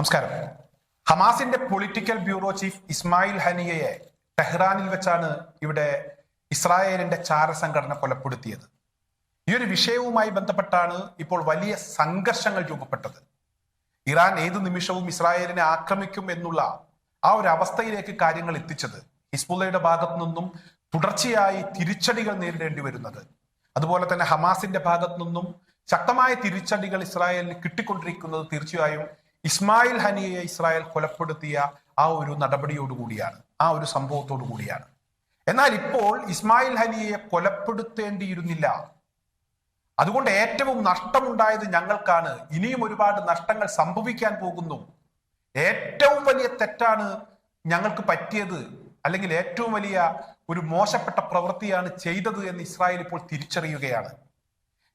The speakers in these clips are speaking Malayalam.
നമസ്കാരം. ഹമാസിന്റെ പൊളിറ്റിക്കൽ ബ്യൂറോ ചീഫ് ഇസ്മായിൽ ഹനിയയെ ടെഹ്റാനിൽ വെച്ചാണ് ഇവിടെ ഇസ്രായേലിന്റെ ചാരസംഘടന കൊലപ്പെടുത്തിയത്. ഈ ഒരു വിഷയവുമായി ബന്ധപ്പെട്ടാണ് ഇപ്പോൾ വലിയ സംഘർഷങ്ങൾ രൂപപ്പെട്ടത്. ഇറാൻ ഏതു നിമിഷവും ഇസ്രായേലിനെ ആക്രമിക്കും എന്നുള്ള ആ ഒരു അവസ്ഥയിലേക്ക് കാര്യങ്ങൾ എത്തിച്ചത് ഹിസ്ബുള്ളയുടെ ഭാഗത്തു നിന്നും തുടർച്ചയായി തിരിച്ചടികൾ നേരിടേണ്ടി വരുന്നത്. അതുപോലെ തന്നെ ഹമാസിന്റെ ഭാഗത്തു നിന്നും ശക്തമായ തിരിച്ചടികൾ ഇസ്രായേലിന് കിട്ടിക്കൊണ്ടിരിക്കുന്നത് തീർച്ചയായും ഇസ്മായിൽ ഹനിയെ ഇസ്രായേൽ കൊലപ്പെടുത്തിയ ആ ഒരു നടപടിയോടുകൂടിയാണ് ആ ഒരു സംഭവത്തോടു കൂടിയാണ്. എന്നാൽ ഇപ്പോൾ ഇസ്മായിൽ ഹനിയെ കൊലപ്പെടുത്തേണ്ടിയിരുന്നില്ല. അതുകൊണ്ട് ഏറ്റവും നഷ്ടമുണ്ടായത് ഞങ്ങൾക്കാണ്. ഇനിയും ഒരുപാട് നഷ്ടങ്ങൾ സംഭവിക്കാൻ പോകുന്നു. ഏറ്റവും വലിയ തെറ്റാണ് ഞങ്ങൾക്ക് പറ്റിയത് അല്ലെങ്കിൽ ഏറ്റവും വലിയ ഒരു മോശപ്പെട്ട പ്രവൃത്തിയാണ് ചെയ്തത് എന്ന് ഇസ്രായേൽ ഇപ്പോൾ തിരിച്ചറിയുകയാണ്.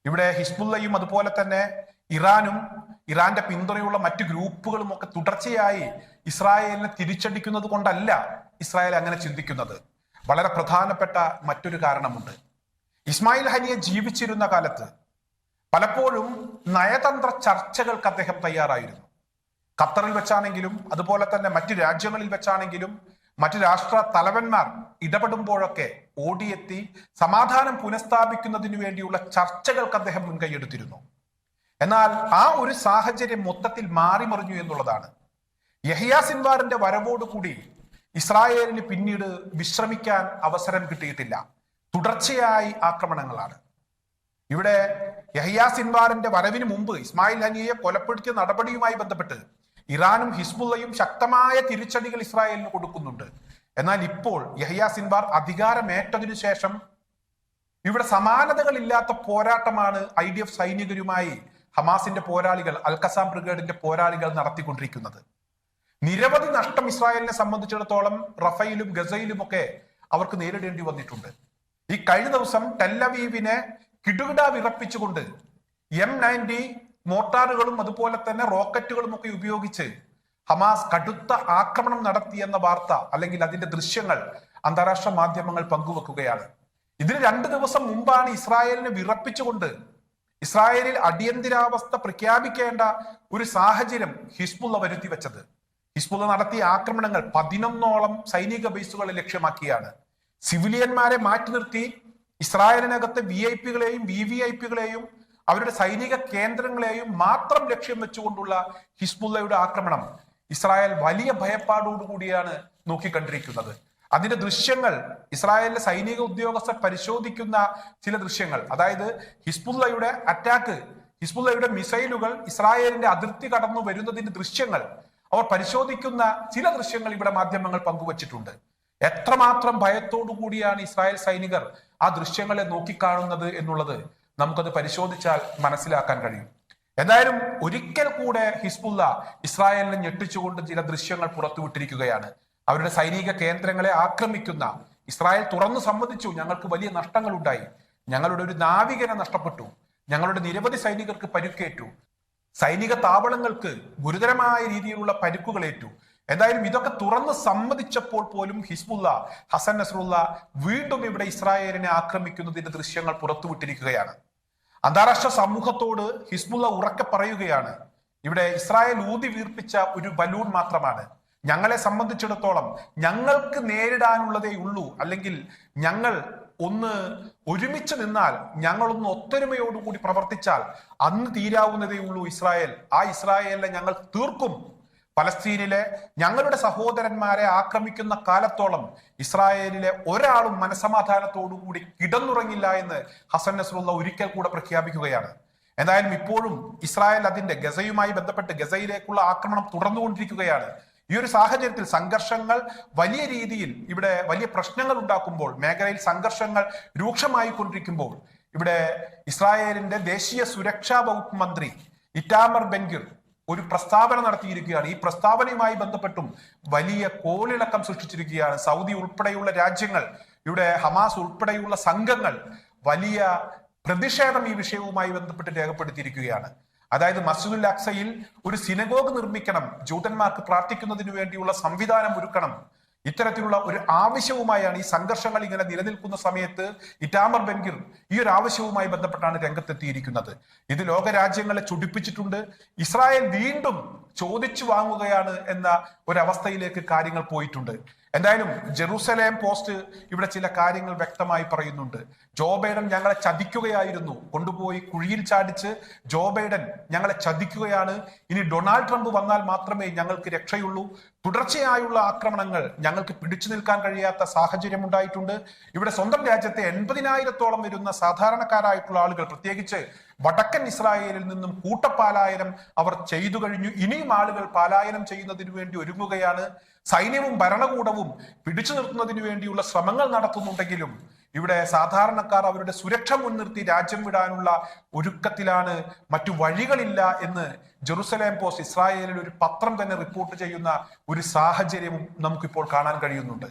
ഇവിടെ ഹിസ്ബുല്ലയും അതുപോലെ തന്നെ ഇറാനും ഇറാന്റെ പിന്തുണയുള്ള മറ്റ് ഗ്രൂപ്പുകളും ഒക്കെ തുടർച്ചയായി ഇസ്രായേലിനെ തിരിച്ചടിക്കുന്നത് കൊണ്ടല്ല ഇസ്രായേൽ അങ്ങനെ ചിന്തിക്കുന്നത്. വളരെ പ്രധാനപ്പെട്ട മറ്റൊരു കാരണമുണ്ട്. ഇസ്മായിൽ ഹനിയ ജീവിച്ചിരുന്ന കാലത്ത് പലപ്പോഴും നയതന്ത്ര ചർച്ചകൾക്ക് അദ്ദേഹം തയ്യാറായിരുന്നു. ഖത്തറിൽ വെച്ചാണെങ്കിലും അതുപോലെ തന്നെ മറ്റു രാജ്യങ്ങളിൽ വെച്ചാണെങ്കിലും മറ്റു രാഷ്ട്ര തലവന്മാർ ഇടപെടുമ്പോഴൊക്കെ ഓടിയെത്തി സമാധാനം പുനഃസ്ഥാപിക്കുന്നതിന് വേണ്ടിയുള്ള ചർച്ചകൾക്ക് അദ്ദേഹം മുൻകൈയെടുത്തിരുന്നു എന്നാൽ ആ ഒരു സാഹചര്യം മൊത്തത്തിൽ മാറിമറിഞ്ഞു എന്നുള്ളതാണ്. യഹിയ സിൻവാറിന്റെ വരവോടുകൂടി ഇസ്രായേലിന് പിന്നീട് വിശ്രമിക്കാൻ അവസരം കിട്ടിയിട്ടില്ല. തുടർച്ചയായി ആക്രമണങ്ങളാണ്. ഇവിടെ യഹിയ സിൻവാറിന്റെ വരവിന് മുമ്പ് ഇസ്മായിൽ ഹനിയെ കൊലപ്പെടുത്തിയ നടപടിയുമായി ബന്ധപ്പെട്ട് ഇറാനും ഹിസ്ബുള്ളയും ശക്തമായ തിരിച്ചടികൾ ഇസ്രായേലിന് കൊടുക്കുന്നുണ്ട്. എന്നാൽ ഇപ്പോൾ യഹിയ സിൻവാർ അധികാരമേറ്റതിനു ശേഷം ഇവിടെ സമാനതകളില്ലാത്ത പോരാട്ടമാണ് ഐ ഡി എഫ് സൈനികരുമായി ഹമാസിന്റെ പോരാളികൾ അൽക്കസാം ബ്രിഗേഡിന്റെ പോരാളികൾ നടത്തിക്കൊണ്ടിരിക്കുന്നത്. നിരവധി നഷ്ടം ഇസ്രായേലിനെ സംബന്ധിച്ചിടത്തോളം റഫയിലും ഗസയിലും ഒക്കെ അവർക്ക് നേരിടേണ്ടി വന്നിട്ടുണ്ട്. ഈ കഴിഞ്ഞ ദിവസം ടെല്ലവീവിനെ കിടുകിട വിറപ്പിച്ചുകൊണ്ട് എം നയന്റി മോർട്ടാറുകളും അതുപോലെ തന്നെ റോക്കറ്റുകളും ഒക്കെ ഉപയോഗിച്ച് ഹമാസ് കടുത്ത ആക്രമണം നടത്തിയെന്ന വാർത്ത അല്ലെങ്കിൽ അതിന്റെ ദൃശ്യങ്ങൾ അന്താരാഷ്ട്ര മാധ്യമങ്ങൾ പങ്കുവെക്കുകയാണ്. ഇതിന് രണ്ട് ദിവസം മുമ്പാണ് ഇസ്രായേലിനെ വിറപ്പിച്ചുകൊണ്ട് ഇസ്രായേലിൽ അടിയന്തരാവസ്ഥ പ്രഖ്യാപിക്കേണ്ട ഒരു സാഹചര്യം ഹിസ്ബുള്ള വരുത്തി വെച്ചത്. ഹിസ്ബുള്ള നടത്തിയ ആക്രമണങ്ങൾ പതിനൊന്നോളം സൈനിക ബേസുകളെ ലക്ഷ്യമാക്കിയാണ്. സിവിലിയന്മാരെ മാറ്റി നിർത്തി ഇസ്രായേലിനകത്തെ വി ഐ പികളെയും വി വി ഐ പികളെയും അവരുടെ സൈനിക കേന്ദ്രങ്ങളെയും മാത്രം ലക്ഷ്യം വെച്ചുകൊണ്ടുള്ള ഹിസ്ബുള്ളയുടെ ആക്രമണം ഇസ്രായേൽ വലിയ ഭയപ്പാടോടുകൂടിയാണ് നോക്കിക്കണ്ടിരിക്കുന്നത്. അതിന്റെ ദൃശ്യങ്ങൾ ഇസ്രായേലിലെ സൈനിക ഉദ്യോഗസ്ഥർ പരിശോധിക്കുന്ന ചില ദൃശ്യങ്ങൾ. അതായത് ഹിസ്ബുല്ലയുടെ അറ്റാക്ക് ഹിസ്ബുല്ലയുടെ മിസൈലുകൾ ഇസ്രായേലിന്റെ അതിർത്തി കടന്നു വരുന്നതിന്റെ ദൃശ്യങ്ങൾ. അവർ പരിശോധിക്കുന്ന ചില ദൃശ്യങ്ങൾ ഇവിടെ മാധ്യമങ്ങൾ പങ്കുവച്ചിട്ടുണ്ട്. എത്രമാത്രം ഭയത്തോടു കൂടിയാണ് ഇസ്രായേൽ സൈനികർ ആ ദൃശ്യങ്ങളെ നോക്കിക്കാണുന്നത് എന്നുള്ളത് നമുക്കത് പരിശോധിച്ചാൽ മനസ്സിലാക്കാൻ കഴിയും. എന്തായാലും ഒരിക്കൽ കൂടെ ഹിസ്ബുല്ല ഇസ്രായേലിനെ ഞെട്ടിച്ചുകൊണ്ട് ചില ദൃശ്യങ്ങൾ പുറത്തുവിട്ടിരിക്കുകയാണ്. അവരുടെ സൈനിക കേന്ദ്രങ്ങളെ ആക്രമിക്കുന്ന ഇസ്രായേൽ തുറന്നു സമ്മതിച്ചു. ഞങ്ങൾക്ക് വലിയ നഷ്ടങ്ങൾ ഉണ്ടായി ഞങ്ങളുടെ ഒരു നാവികനെ നഷ്ടപ്പെട്ടു. ഞങ്ങളുടെ നിരവധി സൈനികർക്ക് പരുക്കേറ്റു. സൈനിക താവളങ്ങൾക്ക് ഗുരുതരമായ രീതിയിലുള്ള പരുക്കുകളേറ്റു എന്തായാലും ഇതൊക്കെ തുറന്ന് സമ്മതിച്ചപ്പോൾ പോലും ഹിസ്ബുല്ല ഹസൻ നസറുല്ല വീണ്ടും ഇവിടെ ഇസ്രായേലിനെ ആക്രമിക്കുന്നതിന്റെ ദൃശ്യങ്ങൾ പുറത്തുവിട്ടിരിക്കുകയാണ്. അന്താരാഷ്ട്ര സമൂഹത്തോട് ഹിസ്ബുല്ല ഉറക്കെ പറയുകയാണ്. ഇവിടെ ഇസ്രായേൽ ഊതി വീർപ്പിച്ച ഒരു ബലൂൺ മാത്രമാണ്. ഞങ്ങളെ സംബന്ധിച്ചിടത്തോളം ഞങ്ങൾക്ക് നേരിടാനുള്ളതേ ഉള്ളൂ. അല്ലെങ്കിൽ ഞങ്ങൾ ഒന്ന് ഒരുമിച്ച് നിന്നാൽ ഞങ്ങളൊന്ന് ഒത്തൊരുമയോടുകൂടി പ്രവർത്തിച്ചാൽ അന്ന് തീരാവുന്നതേ ഉള്ളൂ ഇസ്രായേൽ. ആ ഇസ്രായേലിനെ ഞങ്ങൾ തീർക്കും. പലസ്തീനിലെ ഞങ്ങളുടെ സഹോദരന്മാരെ ആക്രമിക്കുന്ന കാലത്തോളം ഇസ്രായേലിലെ ഒരാളും മനസമാധാനത്തോടുകൂടി കിടന്നുറങ്ങില്ല എന്ന് ഹസൻ നസ്രുള്ള ഒരിക്കൽ കൂടെ പ്രഖ്യാപിക്കുകയാണ്. എന്തായാലും ഇപ്പോഴും ഇസ്രായേൽ അതിന്റെ ഗസയുമായി ബന്ധപ്പെട്ട് ഗസയിലേക്കുള്ള ആക്രമണം തുടർന്നുകൊണ്ടിരിക്കുകയാണ്. ഈ ഒരു സാഹചര്യത്തിൽ സംഘർഷങ്ങൾ വലിയ രീതിയിൽ ഇവിടെ വലിയ പ്രശ്നങ്ങൾ ഉണ്ടാക്കുമ്പോൾ മേഖലയിൽ സംഘർഷങ്ങൾ രൂക്ഷമായി കൊണ്ടിരിക്കുമ്പോൾ ഇവിടെ ഇസ്രായേലിന്റെ ദേശീയ സുരക്ഷാ വകുപ്പ് മന്ത്രി ഇറ്റാമർ ബെൻഗിർ ഒരു പ്രസ്താവന നടത്തിയിരിക്കുകയാണ്. ഈ പ്രസ്താവനയുമായി ബന്ധപ്പെട്ടും വലിയ കോളിളക്കം സൃഷ്ടിച്ചിരിക്കുകയാണ്. സൗദി ഉൾപ്പെടെയുള്ള രാജ്യങ്ങൾ ഇവിടെ ഹമാസ് ഉൾപ്പെടെയുള്ള സംഘങ്ങൾ വലിയ പ്രതിഷേധം ഈ വിഷയവുമായി ബന്ധപ്പെട്ട് രേഖപ്പെടുത്തിയിരിക്കുകയാണ്. അതായത് മസ്ജിദുൽ അക്സയിൽ ഒരു സിനഗോഗ് നിർമ്മിക്കണം ജൂതന്മാർക്ക് പ്രാർത്ഥിക്കുന്നതിന് വേണ്ടിയുള്ള സംവിധാനം ഒരുക്കണം. ഇത്തരത്തിലുള്ള ഒരു ആവശ്യവുമായാണ് ഈ സംഘർഷങ്ങൾ ഇങ്ങനെ നിലനിൽക്കുന്ന സമയത്ത് ഇറ്റാമർ ബെൻഗിർ ഈ ഒരു ആവശ്യവുമായി ബന്ധപ്പെട്ടാണ് രംഗത്തെത്തിയിരിക്കുന്നത്. ഇത് ലോകരാജ്യങ്ങളെ ചുടിപ്പിച്ചിട്ടുണ്ട്. ഇസ്രായേൽ വീണ്ടും ചോദിച്ചു വാങ്ങുകയാണ് എന്ന ഒരവസ്ഥയിലേക്ക് കാര്യങ്ങൾ പോയിട്ടുണ്ട്. എന്തായാലും ജെറൂസലേം പോസ്റ്റ് ഇവിടെ ചില കാര്യങ്ങൾ വ്യക്തമായി പറയുന്നുണ്ട്. ജോ ബൈഡൻ ഞങ്ങളെ ചതിക്കുകയായിരുന്നു. കൊണ്ടുപോയി കുഴിയിൽ ചാടിച്ച് ജോ ബൈഡൻ ഞങ്ങളെ ചതിക്കുകയാണ്. ഇനി ഡൊണാൾഡ് ട്രംപ് വന്നാൽ മാത്രമേ ഞങ്ങൾക്ക് രക്ഷയുള്ളൂ. തുടർച്ചയായുള്ള ആക്രമണങ്ങൾ ഞങ്ങൾക്ക് പിടിച്ചു നിൽക്കാൻ കഴിയാത്ത സാഹചര്യം ഉണ്ടായിട്ടുണ്ട്. ഇവിടെ സ്വന്തം രാജ്യത്തെ എൺപതിനായിരത്തോളം വരുന്ന സാധാരണക്കാരായിട്ടുള്ള ആളുകൾ പ്രത്യേകിച്ച് വടക്കൻ ഇസ്രായേലിൽ നിന്നും കൂട്ടപ്പാലായനം അവർ ചെയ്തു കഴിഞ്ഞു. ഇനിയും ആളുകൾ പാലായനം ചെയ്യുന്നതിനു വേണ്ടി ഒരുങ്ങുകയാണ്. സൈന്യവും ഭരണകൂടവും പിടിച്ചു നിർത്തുന്നതിന് വേണ്ടിയുള്ള ശ്രമങ്ങൾ നടത്തുന്നുണ്ടെങ്കിലും ഇവിടെ സാധാരണക്കാർ അവരുടെ സുരക്ഷ മുൻനിർത്തി രാജ്യം വിടാനുള്ള ഒരുക്കത്തിലാണ്. മറ്റു വഴികളില്ല എന്ന് ജെറുസലേം പോസ്റ്റ് ഇസ്രായേലിൽ ഒരു പത്രം തന്നെ റിപ്പോർട്ട് ചെയ്യുന്ന ഒരു സാഹചര്യവും നമുക്കിപ്പോൾ കാണാൻ കഴിയുന്നുണ്ട്.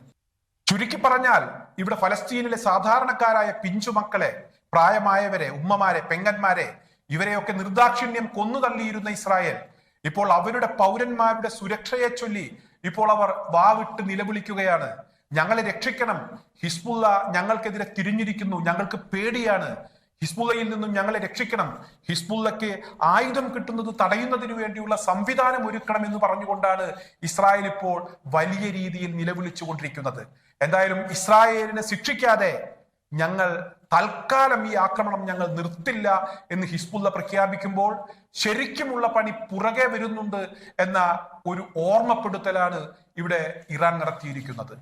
ചുരുക്കി പറഞ്ഞാൽ ഇവിടെ ഫലസ്തീനിലെ സാധാരണക്കാരായ പിഞ്ചുമക്കളെ പ്രായമായവരെ ഉമ്മമാരെ പെങ്ങന്മാരെ ഇവരെയൊക്കെ നിർദാക്ഷിണ്യം കൊന്നു തള്ളിയിരുന്ന ഇസ്രായേൽ. ഇപ്പോൾ അവരുടെ പൗരന്മാരുടെ സുരക്ഷയെ ചൊല്ലി ഇപ്പോൾ അവർ വാവിട്ട് നിലവിളിക്കുകയാണ്. ഞങ്ങളെ രക്ഷിക്കണം. ഹിസ്ബുള്ള ഞങ്ങൾക്കെതിരെ തിരിഞ്ഞിരിക്കുന്നു. ഞങ്ങൾക്ക് പേടിയാണ്. ഹിസ്ബുള്ളയിൽ നിന്നും ഞങ്ങളെ രക്ഷിക്കണം. ഹിസ്ബുള്ളക്ക് ആയുധം കിട്ടുന്നത് തടയുന്നതിന് വേണ്ടിയുള്ള സംവിധാനം ഒരുക്കണം എന്ന് പറഞ്ഞുകൊണ്ടാണ് ഇസ്രായേൽ ഇപ്പോൾ വലിയ രീതിയിൽ നിലവിളിച്ചുകൊണ്ടിരിക്കുന്നത്. എന്തായാലും ഇസ്രായേലിനെ ശിക്ഷിക്കാതെ ഞങ്ങൾ തൽക്കാലം ഈ ആക്രമണം ഞങ്ങൾ നിർത്തില്ല എന്ന് ഹിസ്ബുള്ള പ്രഖ്യാപിക്കുമ്പോൾ ശരിക്കുമുള്ള പണി പുറകെ വരുന്നുണ്ട് എന്ന ഒരു ഓർമ്മപ്പെടുത്തലാണ് ഇവിടെ ഇറാൻ നടത്തിയിരിക്കുന്നത്.